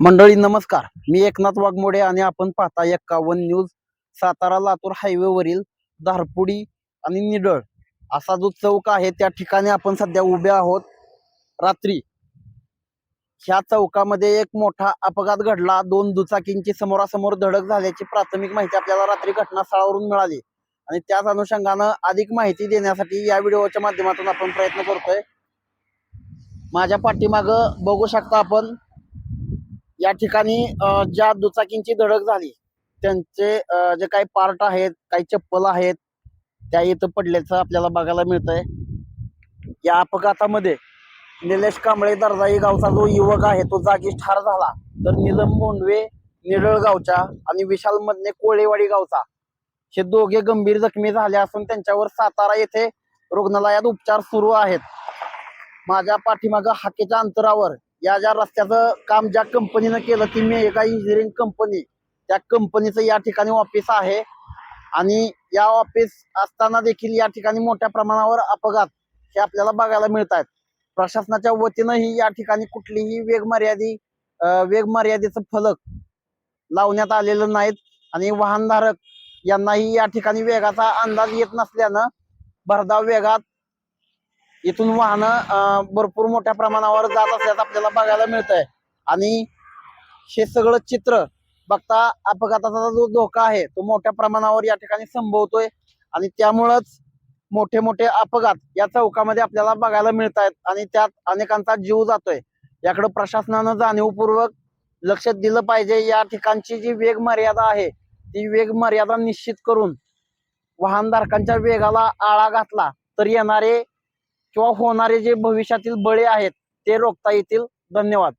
मंडळी नमस्कार. मी एकनाथ वाघमोडे आणि आपण पाहता एक्कावन्न न्यूज सातारा लातूर हायवेवरील धारपुडी आणि निडळ. असा जो चौक आहे त्या ठिकाणी आपण सध्या उभे आहोत. रात्री ह्या चौकामध्ये एक मोठा अपघात घडला. दोन दुचाकींची समोरासमोर धडक झाल्याची प्राथमिक माहिती आपल्याला रात्री घटनास्थळावरून मिळाली. आणि त्याच अनुषंगानं अधिक माहिती देण्यासाठी या व्हिडिओच्या माध्यमातून आपण प्रयत्न करतोय. माझ्या पाठीमाग बघू शकता आपण या ठिकाणी ज्या दुचाकींची धडक झाली त्यांचे जे काही पार्ट आहेत काही चप्पल आहेत त्या इथं पडल्याचं आपल्याला बघायला मिळतंय. या अपघातामध्ये निलेश कांबळे दर्जाई गावचा जो युवक आहे तो जागीच ठार झाला. तर निलम बोंडवे निरळ गावच्या आणि विशाल मधने कोळेवाडी गावचा. हे दोघे गंभीर जखमी झाले असून त्यांच्यावर सातारा येथे रुग्णालयात उपचार सुरू आहेत. माझ्या पाठीमागं हाकेच्या अंतरावर या ज्या रस्त्याचं काम ज्या कंपनीनं केलं ती एका इंजिनिअरिंग कंपनी त्या कंपनीचं या ठिकाणी ऑफिस आहे. आणि या ऑफिस असताना देखील या ठिकाणी मोठ्या प्रमाणावर अपघात हे आपल्याला बघायला मिळत आहेत प्रशासनाच्या वतीनंही या ठिकाणी कुठलीही वेगमर्यादी वेग मर्यादेचं फलक लावण्यात आलेलं नाहीत. आणि वाहनधारक यांनाही या ठिकाणी वेगाचा अंदाज येत नसल्यानं भरधाव वेगात इथून वाहनं भरपूर मोठ्या प्रमाणावर जात असल्याचं आपल्याला बघायला मिळत आहे आणि हे सगळं चित्र बघता अपघाताचा जो धोका आहे तो मोठ्या प्रमाणावर या ठिकाणी संभवतोय. आणि त्यामुळंच मोठे मोठे अपघात या चौकामध्ये आपल्याला बघायला मिळत आहेत आणि त्यात अनेकांचा जीव जातोय. याकडे प्रशासनानं जाणीवपूर्वक लक्ष दिलं पाहिजे. या ठिकाणची जी वेग मर्यादा आहे ती वेग मर्यादा निश्चित करून वाहनधारकांच्या वेगाला आळा घातला तर येणारे किंवा होणारे जे भविष्यातील बळे आहेत ते रोखता येतील. धन्यवाद.